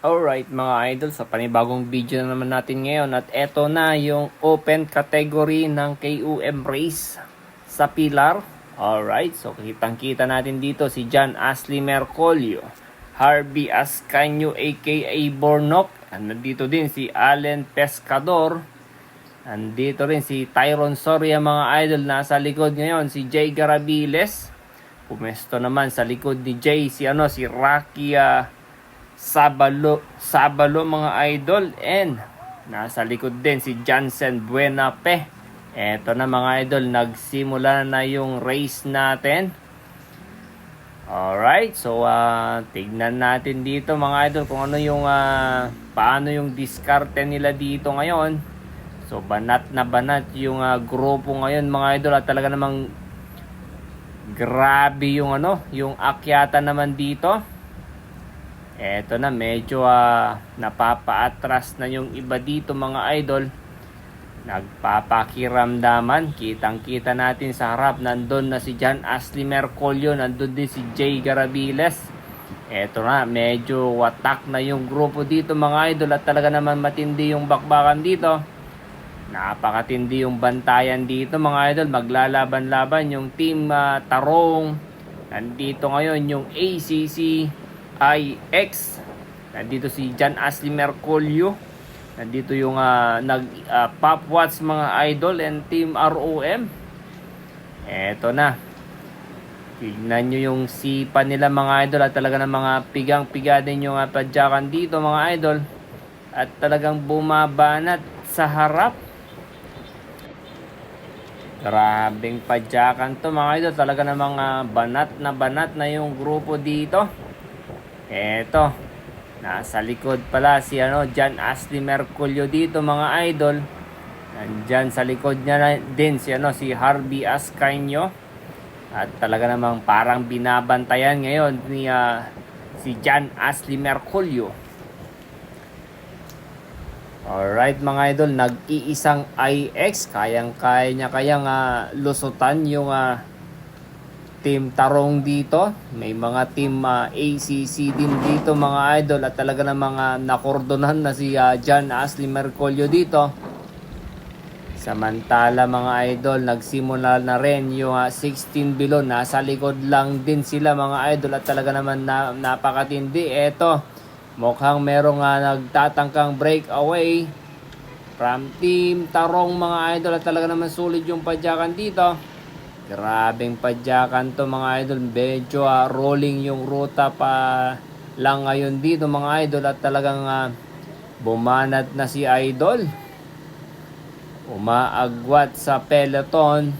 Alright mga idol, sa panibagong video na naman natin ngayon at eto na yung open category ng KUM race sa Pilar. Alright, so kitang kita natin dito si John Ashley Mercolio, Harvey Ascanio aka Bornok, nandito din si Allen Pescador, nandito rin si Tyron Soria mga idol, nasa likod ngayon si Jay Garabiles, pumesto naman sa likod ni Jay si ano si ah, Sabalo, Sabalo mga idol and nasa likod din si Jansen Buenape. Eto na mga idol, nagsimula na yung race natin. Alright, so ah tignan natin dito mga idol kung ano yung ah, paano yung diskarte nila dito ngayon. So banat na banat yung ah, grupo ngayon mga idol at talaga namang grabe yung ano, yung akyata naman dito. Eto na, medyo ah, napapaatras na yung iba dito mga idol. Nagpapakiramdaman. Kitang kita natin sa harap. Nandun na si John Ashley Mercolio. Nandun din si Jay Garabiles. Eto na, medyo watak na yung grupo dito mga idol. At talaga naman matindi yung bakbakan dito. Napakatindi yung bantayan dito mga idol. Maglalaban-laban yung team ah, Tarong. Nandito ngayon yung ACC IX. Nandito si John Ashley Mercolio. Nandito yung ah, nag ah, Pop Watch mga idol and team ROM. Eto na. Tignan nyo yung sipa nila mga idol at talaga ng mga pigang-piga din yung uh, padyakan dito mga idol. At talagang bumabanat sa harap. Grabing padyakan to mga idol. Talaga ng mga banat na banat na yung grupo dito. Eto, nasa likod pala si ano, John Ashley Merculio dito mga idol. Nandyan sa likod niya na din si ano, si Harvey Ascanio. At talaga namang parang binabantayan ngayon ni ah, si John Ashley Merculio. Alright mga idol, nag-iisang IX, kayang-kaya niya kayang ah, lusutan yung ah, team Tarong dito. May mga team ah, ACC din dito mga idol at talaga na mga nakordonan na si ah, John Ashley Mercolio dito. Samantala mga idol, nagsimula na rin yung ah, 16 below. Nasa likod lang din sila mga idol at talaga naman na, napakatindi. Eto, mukhang merong ah, nagtatangkang breakaway from team Tarong mga idol at talaga naman sulit yung padyakan dito. Grabeng padyakan to mga idol. Medyo ah, rolling yung ruta pa lang ngayon dito mga idol at talagang ah, bumanat na si idol. Umaagwat sa peloton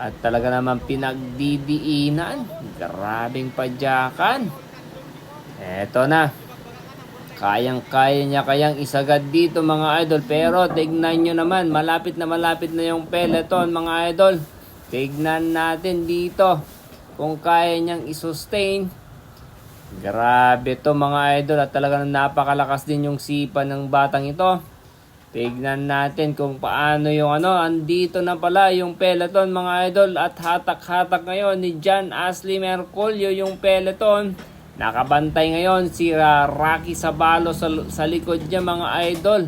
at talaga naman pinagdidiinan. Grabeng padyakan. Eto na. Kayang-kaya niya kayang isagad dito mga idol. Pero tignan nyo naman, malapit na malapit na yung peloton mga idol. Tignan natin dito kung kaya niyang isustain. Grabe to mga idol at talagang napakalakas din yung sipa ng batang ito. Tignan natin kung paano yung ano, andito na pala yung peloton mga idol at hatak-hatak ngayon ni John Ashley Mercolio yung peloton. Nakabantay ngayon si Rocky Sabalo sa, sa likod niya mga idol.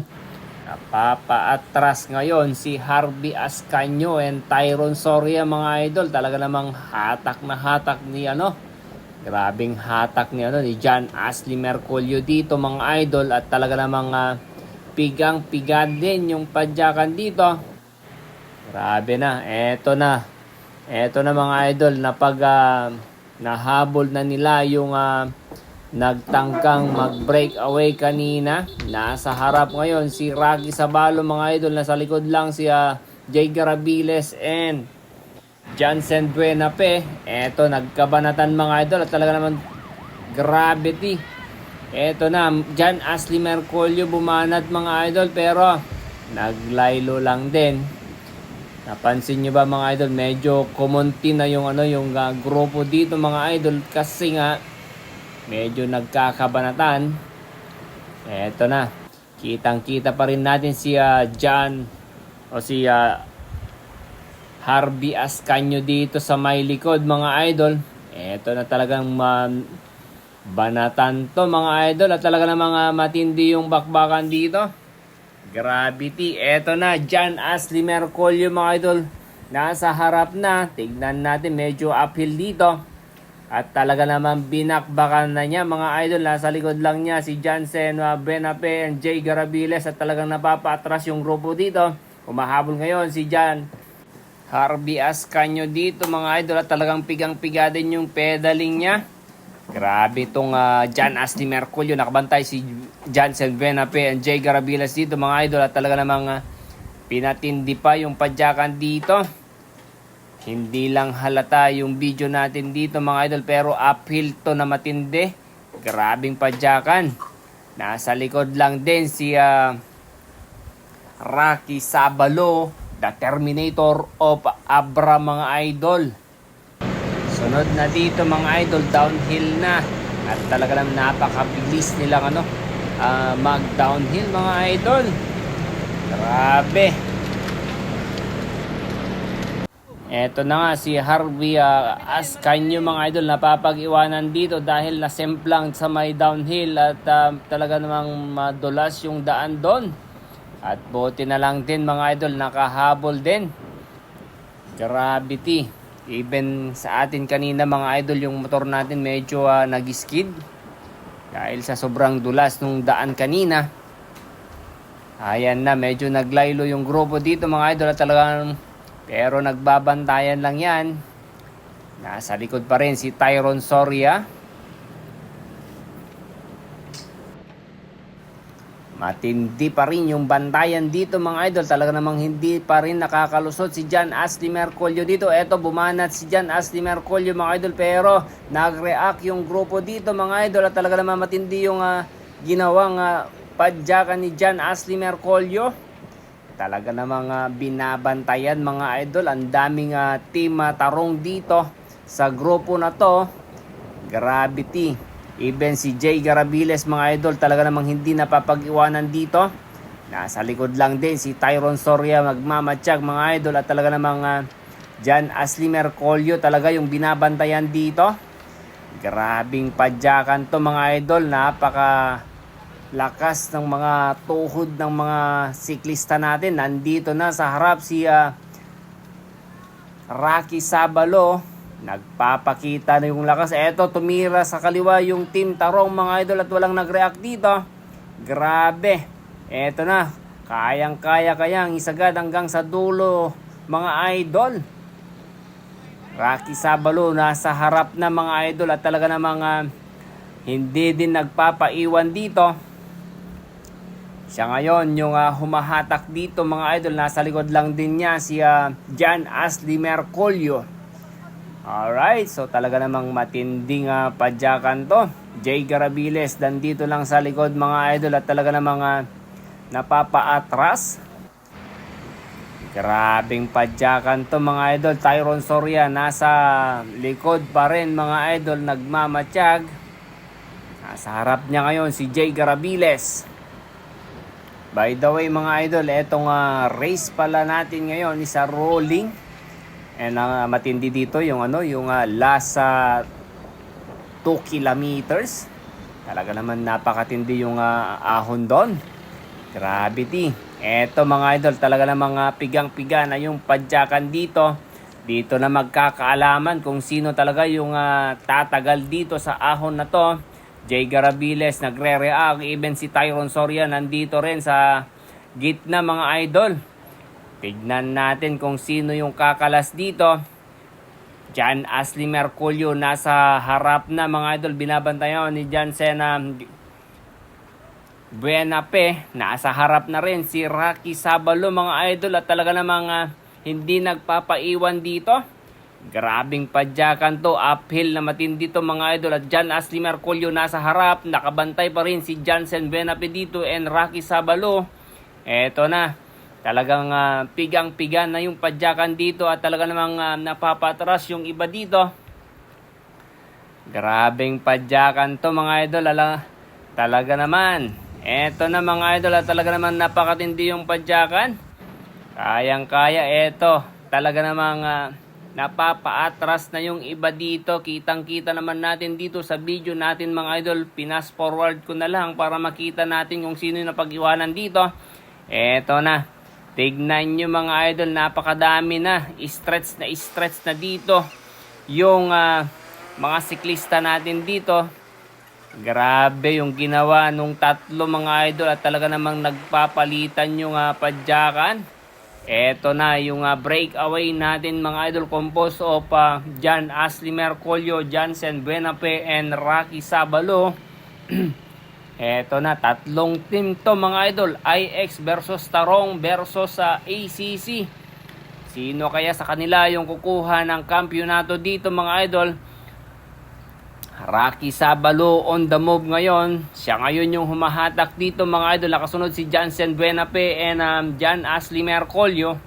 Napapaatras ngayon si Harvey Ascanio and Tyron Soria mga idol. Talaga namang hatak na hatak ni ano. Grabing hatak ni ano ni John Ashley Mercolio dito mga idol at talaga namang uh, pigang-piga din yung padyakan dito. Grabe na. Eto na. Eto na mga idol na pag uh, nahabol na nila yung uh, nagtangkang mag-break away kanina. Nasa harap ngayon si Rocky Sabalo mga idol. Nasa likod lang si uh, Jay Garabiles and Jansen Buenape. Eto, nagkabanatan mga idol at talaga naman gravity. Eto na, John Ashley Mercolio bumanat mga idol pero naglaylo lang din. Napansin nyo ba mga idol, medyo kumunti na yung ano yung uh, grupo dito mga idol kasi nga medyo nagkakabanatan. Eto na. Kitang-kita pa rin natin si uh, John o si uh, Harvey Ascanio dito sa may likod mga idol. Eto na talagang um, Banatan to mga idol at talaga namang ah, matindi yung bakbakan dito. Gravity. Eto na, John Ashley Mercolio mga idol. Nasa harap na. Tignan natin, medyo uphill dito. At talaga naman binakbakan na niya mga idol. Nasa likod lang niya si Jansen uh, Benape and Jay Garabiles. At talagang napapatras yung grupo dito. Umahabol ngayon si Jan Harvey Ascanio dito mga idol. At talagang pigang-piga din yung pedaling niya. Grabe itong uh, Jan Ashley Merculio. Nakabantay si Jansen Benape and Jay Garabiles dito mga idol. At talaga namang uh, pinatindi pa yung padyakan dito. Hindi lang halata yung video natin dito mga idol pero uphill to na matindi. Grabing padyakan. Nasa likod lang din si ah, Rocky Sabalo, the Terminator of Abra mga idol. Sunod na dito mga idol, downhill na. At talaga lang napakabilis nilang ano, ah, mag-downhill mga idol. Grabe. Eto na nga si Harvey uh, Ascanio mga idol napapag-iwanan dito dahil nasemplang sa may downhill at ah, talaga namang madulas yung daan doon. At buti na lang din mga idol nakahabol din. Gravity. Even sa atin kanina mga idol yung motor natin medyo uh, nag-skid. Dahil sa sobrang dulas nung daan kanina. Ayan na, medyo naglaylo yung grupo dito mga idol at talagang pero nagbabantayan lang yan. Nasa likod pa rin si Tyron Soria. Matindi pa rin yung bantayan dito mga idol. Talaga namang hindi pa rin nakakalusot si John Ashley Mercolio dito. Eto bumanat si John Ashley Mercolio mga idol. Pero nag-react yung grupo dito mga idol. At talaga namang matindi yung ah, ginawang uh, padyakan ni John Ashley Mercolio. Talaga namang ah, binabantayan mga idol. Ang daming ah, team ah, tarong dito sa grupo na to. Gravity. Even si Jay Garabiles mga idol talaga namang hindi napapag-iwanan dito. Nasa likod lang din si Tyron Soria magmamatsyag mga idol at talaga namang uh, Jan Ashley Mercolio talaga yung binabantayan dito. Grabing padyakan to mga idol. Napaka lakas ng mga tuhod ng mga siklista natin. Nandito na sa harap si ah, Rocky Sabalo. Nagpapakita na yung lakas. Eto, tumira sa kaliwa yung team Tarong mga idol at walang nag-react dito. Grabe. Eto na. Kayang-kaya kayang isagad hanggang sa dulo mga idol. Rocky Sabalo nasa harap na mga idol at talaga namang ah, hindi din nagpapaiwan dito. Siya ngayon yung ah, humahatak dito mga idol. Nasa likod lang din niya si ah, John Ashley Mercolio. Alright, so talaga namang matinding uh, padyakan to. Jay Garabiles, dito lang sa likod mga idol at talaga namang uh, napapaatras. Grabing padyakan to mga idol. Tyron Soria nasa likod pa rin mga idol nagmamatsyag. Nasa harap niya ngayon si Jay Garabiles. By the way mga idol, etong uh, race pala natin ngayon is a rolling. And ang uh, matindi dito yung ano, yung uh, last uh, 2 kilometers. Talaga naman napakatindi yung uh, ahon doon. Gravity. Eto mga idol, talaga namang uh, pigang-piga na yung padyakan dito. Dito na magkakaalaman kung sino talaga yung uh, tatagal dito sa ahon na to. Jay Garabiles nagre-react. Even si Tyron Soria nandito rin sa gitna mga idol. Tignan natin kung sino yung kakalas dito. Jan Ashley Merculio nasa harap na mga idol. Binabantayan ni Jan Sena Buenape. Nasa harap na rin si Rocky Sabalo mga idol. At talaga namang uh, hindi nagpapaiwan dito. Grabing padyakan to. Uphill na matindi to mga idol. At Jan Ashley Merculio nasa harap. Nakabantay pa rin si Jansen Buenape dito and Rocky Sabalo. Eto na. Talagang uh, pigang-pigan na yung padyakan dito at talaga namang uh, napapatras yung iba dito. Grabing padyakan to mga idol. Ala, talaga naman. Eto na mga idol at talaga naman napakatindi yung padyakan. Kayang-kaya eto. Talaga namang uh, Napapaatras na yung iba dito. Kitang-kita naman natin dito sa video natin mga idol. Pinas forward ko na lang para makita natin kung sino yung napag-iwanan dito. Eto na. Tignan nyo mga idol. Napakadami na. Stretch na stretch na dito. Yung ah, mga siklista natin dito. Grabe yung ginawa nung tatlo mga idol at talaga namang nagpapalitan yung uh, padyakan. Eto na yung uh, breakaway natin mga idol composed of uh, John Ashley Mercolio, Jansen Buenape and Rocky Sabalo. Eto na, tatlong team to mga idol. IX versus Tarong versus sa ACC. Sino kaya sa kanila yung kukuha ng kampyonato dito mga idol? Rocky Sabalo on the move ngayon. Siya ngayon yung humahatak dito mga idol. Nakasunod si Jansen Buenape and um, John Ashley Mercolio.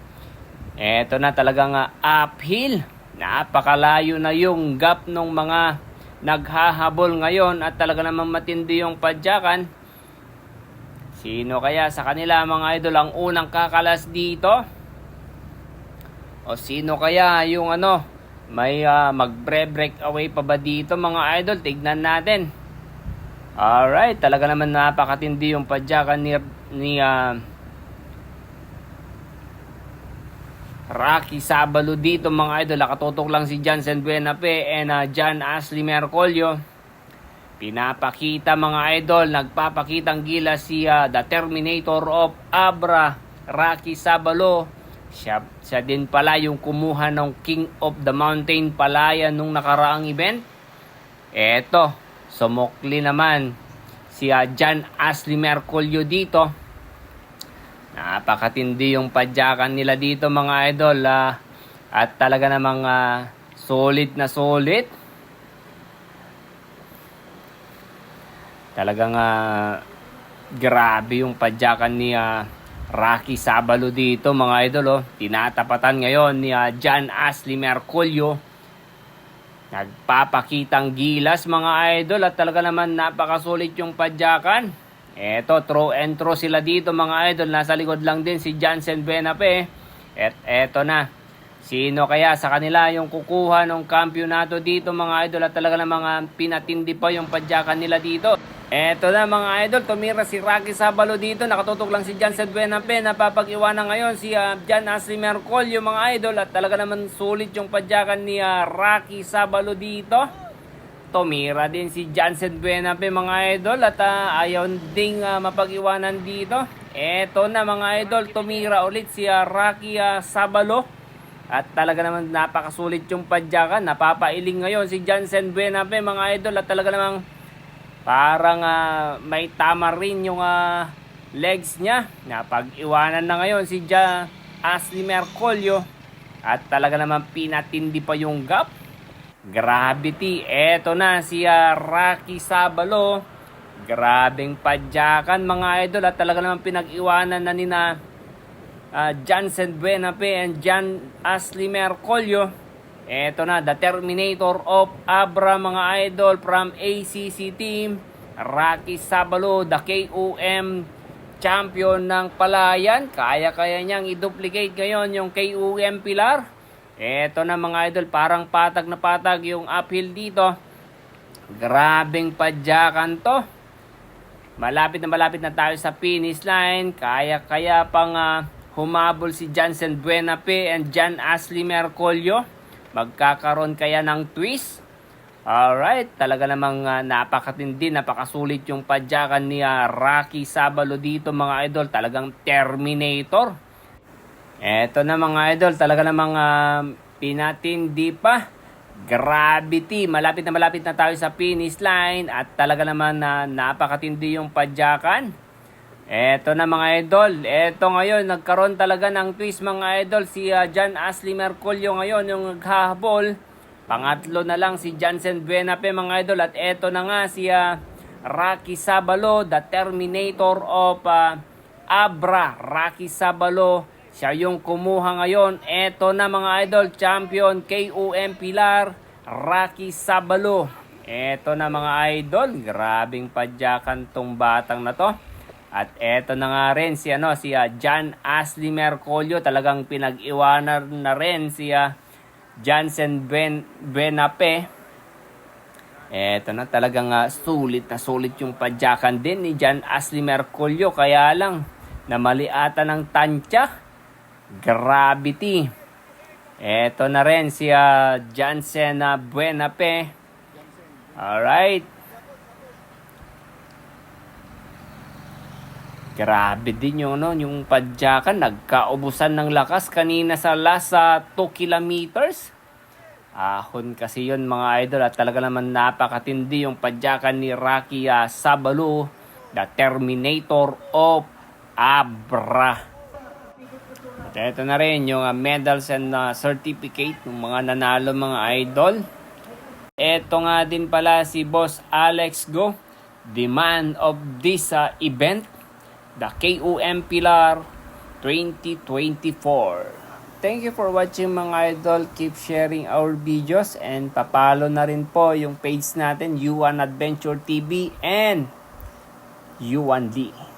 Eto na talagang uh, uphill. Napakalayo na yung gap ng mga naghahabol ngayon at talaga namang matindi yung padyakan. Sino kaya sa kanila mga idol ang unang kakalas dito? O sino kaya yung ano, may uh, magbre-break away pa ba dito mga idol? Tignan natin. Alright, talaga naman napakatindi yung padyakan ni, ni uh, Rocky Sabalo dito mga idol. Nakatutok lang si Jansen Buenape and uh, John Ashley Mercolio. Pinapakita mga idol, nagpapakitang gila si uh, The Terminator of Abra, Rocky Sabalo siya, siya din pala yung kumuha ng King of the Mountain Palaya nung nakaraang event. Eto, sumukli naman si uh, John Ashley Mercolio dito. Napakatindi yung padyakan nila dito mga idol. Uh, at talaga namang uh, solid na solid. Talagang uh, grabe yung padyakan ni uh, Rocky Sabalo dito mga idol oh. Tinatapatan ngayon ni uh, John Ashley Mercolio. Nagpapakitang gilas mga idol at talaga naman napakasulit yung padyakan. Eto, throw and throw sila dito mga idol. Nasa likod lang din si Jansen Benape. At eto na. Sino kaya sa kanila yung kukuha ng kampyonato dito mga idol at talaga namang uh, pinatindi pa yung padyakan nila dito. Eto na mga idol, tumira si Rocky Sabalo dito. Nakatutok lang si Jansen Buenape. Napapag-iwanan ngayon si uh, Jan Ashley Mercol yung mga idol. At talaga naman sulit yung padyakan ni uh, Rocky Sabalo dito. Tumira din si Jansen Buenape mga idol. At uh, ayaw ding uh, mapag-iwanan dito. Eto na mga idol, tumira ulit si uh, Rocky uh, Sabalo. At talaga naman napakasulit yung padyakan. Napapailing ngayon si Jansen Buenape mga idol. At talaga namang Parang uh, may tama rin yung uh, legs niya. Napag-iwanan na ngayon si ja Ashley Mercolio. At talaga naman pinatindi pa yung gap. Gravity. Eto na si uh, Rocky Sabalo. Grabing padyakan mga idol. At talaga naman pinag-iwanan na ni na uh, Jansen Buenape and John Ashley Mercolio. Eto na, the Terminator of Abra mga idol from ACC team. Rocky Sabalo, the KOM champion ng Palayan. Kaya-kaya niyang i-duplicate ngayon yung KOM Pilar. Eto na mga idol, parang patag na patag yung uphill dito. Grabing padyakan to. Malapit na malapit na tayo sa finish line. Kaya-kaya pang uh, humabol si Jansen Buenape and John Ashley Mercolio. Magkakaroon kaya ng twist? Alright, talaga namang uh, napakatindi, napakasulit yung padyakan ni uh, Rocky Sabalo dito mga idol. Talagang Terminator. Eto na mga idol, talaga namang uh, pinatindi pa. Gravity, malapit na malapit na tayo sa finish line at talaga naman na uh, napakatindi yung padyakan. Eto na mga idol. Eto ngayon, nagkaroon talaga ng twist mga idol. Si uh, John Ashley Mercolio ngayon yung naghahabol. Pangatlo na lang si Jansen Buenape mga idol. At eto na nga si uh, Rocky Sabalo, the Terminator of uh, Abra. Rocky Sabalo, siya yung kumuha ngayon. Eto na mga idol, champion KOM Pilar, Rocky Sabalo. Eto na mga idol, grabing padyakan tong batang na to. At eto na nga rin si ano si uh, John Ashley Mercolio talagang pinag-iwanan na rin si uh, Jansen ben, Benape. Eto na talagang ah, sulit na sulit yung padyakan din ni Jan Asli Merculio. Kaya lang, namaliata ng tansya. Gravity. Eto na rin si ah, Jansen uh, Buenape. Alright. Grabe din yung, no, yung padyakan. Nagkaubusan ng lakas kanina sa last sa 2 kilometers. Ahon kasi yun mga idol at talaga naman napakatindi yung padyakan ni Rocky ah, Sabalu, the Terminator of Abra. At ito na rin yung ah, medals and ah, certificate ng mga nanalo mga idol. Ito nga din pala si Boss Alex Go, the man of this ah, event, the KOM Pilar 2024. Thank you for watching mga idol. Keep sharing our videos and papalo na rin po yung page natin, U1 Adventure TV and U1D.